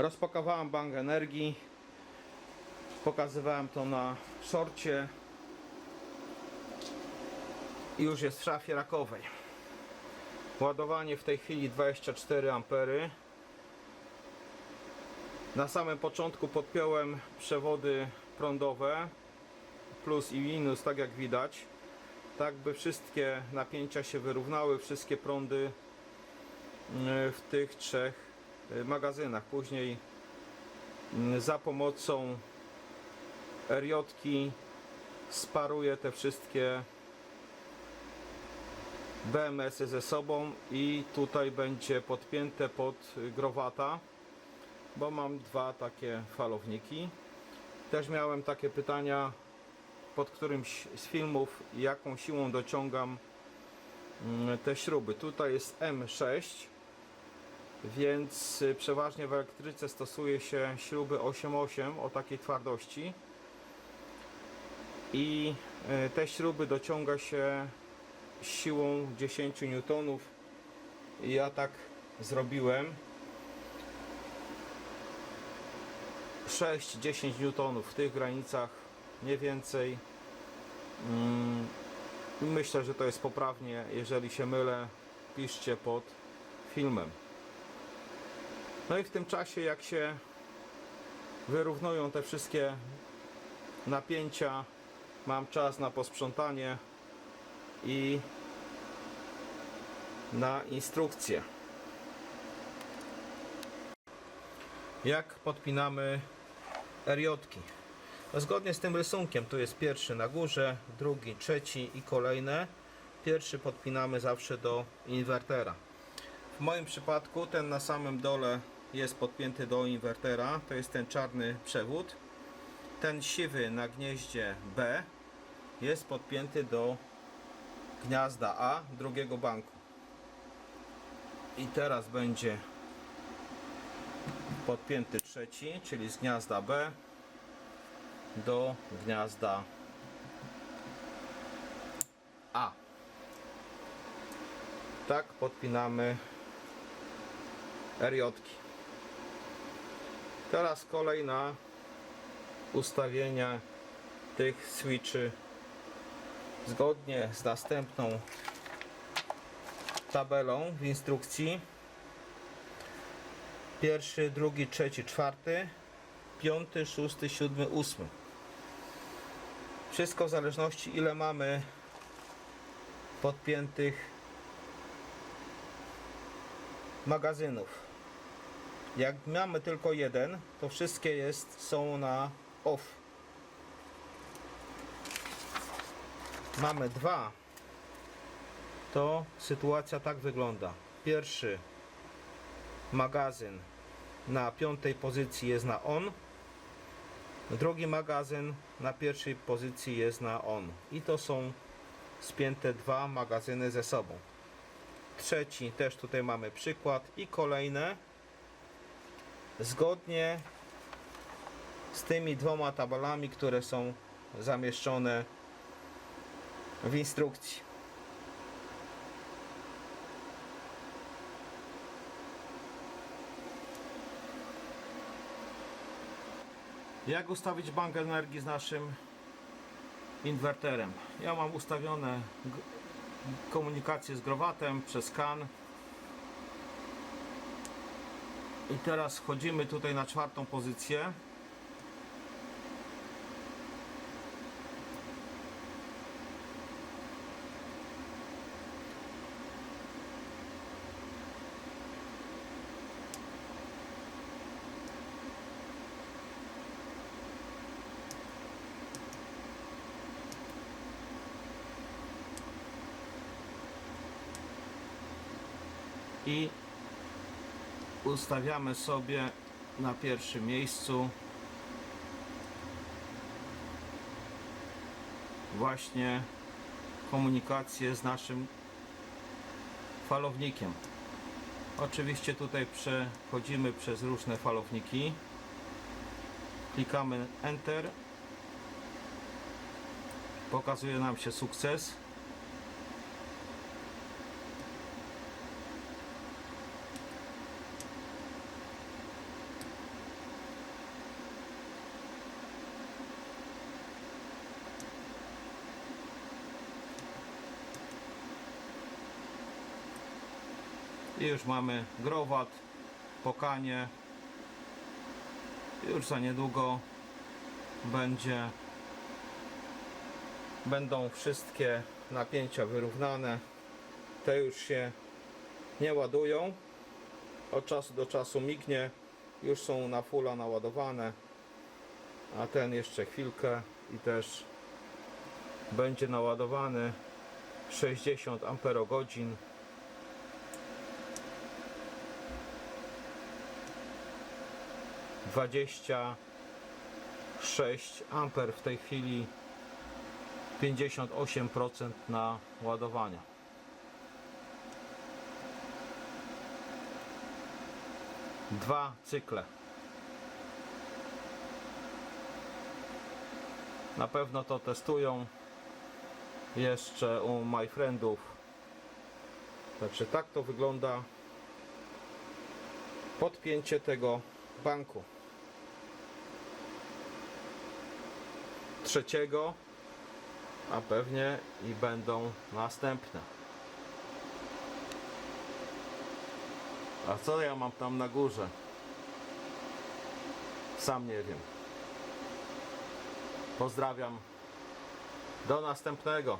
Rozpakowałem bank energii. Pokazywałem to na szorcie. I już jest w szafie rakowej. Ładowanie w tej chwili 24 ampery. Na samym początku podpiąłem przewody prądowe plus i minus, tak jak widać. Tak by wszystkie napięcia się wyrównały, wszystkie prądy y, w tych trzech magazynach. Później y, za pomocą RJ sparuję te wszystkie BMS-y ze sobą i tutaj będzie podpięte pod growata, bo mam dwa takie falowniki. Też miałem takie pytania pod którymś z filmów, jaką siłą dociągam mm, te śruby. Tutaj jest M6, więc y, przeważnie w elektryce stosuje się śruby 8,8 o takiej twardości i y, te śruby dociąga się siłą 10 N. Ja tak zrobiłem. 6-10 N w tych granicach, nie więcej. Mm, Myślę, że to jest poprawnie. Jeżeli się mylę, piszcie pod filmem. No i w tym czasie, jak się wyrównują te wszystkie napięcia, mam czas na posprzątanie i na instrukcję. Jak podpinamy eriotki? No zgodnie z tym rysunkiem, tu jest pierwszy na górze, drugi, trzeci i kolejne. Pierwszy podpinamy zawsze do inwertera. W moim przypadku ten na samym dole jest podpięty do inwertera, to jest ten czarny przewód. Ten siwy na gnieździe B jest podpięty do gniazda A drugiego banku. I teraz będzie podpięty trzeci, czyli z gniazda B do gniazda A. Tak podpinamy RJ. Teraz kolej na ustawienie tych switchy zgodnie z następną tabelą w instrukcji. Pierwszy, drugi, trzeci, czwarty, piąty, szósty, siódmy, ósmy. Wszystko w zależności ile mamy podpiętych magazynów. Jak mamy tylko jeden, to wszystkie jest, są na off. Mamy dwa, to sytuacja tak wygląda. Pierwszy magazyn na piątej pozycji jest na on. Drugi magazyn na pierwszej pozycji jest na on. I to są spięte dwa magazyny ze sobą. Trzeci też tutaj mamy przykład i kolejne zgodnie z tymi dwoma tabelami, które są zamieszczone w instrukcji. Jak ustawić bank energii z naszym inwerterem? Ja mam ustawione komunikację z growatem przez CAN. I teraz wchodzimy tutaj na czwartą pozycję. i ustawiamy sobie na pierwszym miejscu właśnie komunikację z naszym falownikiem. Oczywiście tutaj przechodzimy przez różne falowniki. Klikamy Enter. Pokazuje nam się sukces. I już mamy growat, pokanie. Już za niedługo będzie będą wszystkie napięcia wyrównane. Te już się nie ładują. Od czasu do czasu mignie. Już są na fulla naładowane. A ten jeszcze chwilkę i też będzie naładowany 60 amperogodzin. Dwadzieścia sześć amper w tej chwili 58% na ładowania. Dwa cykle. Na pewno to testują jeszcze u my friendów. Także tak to wygląda podpięcie tego banku. Trzeciego, a pewnie i będą następne. A co ja mam tam na górze? Sam nie wiem. Pozdrawiam. Do następnego.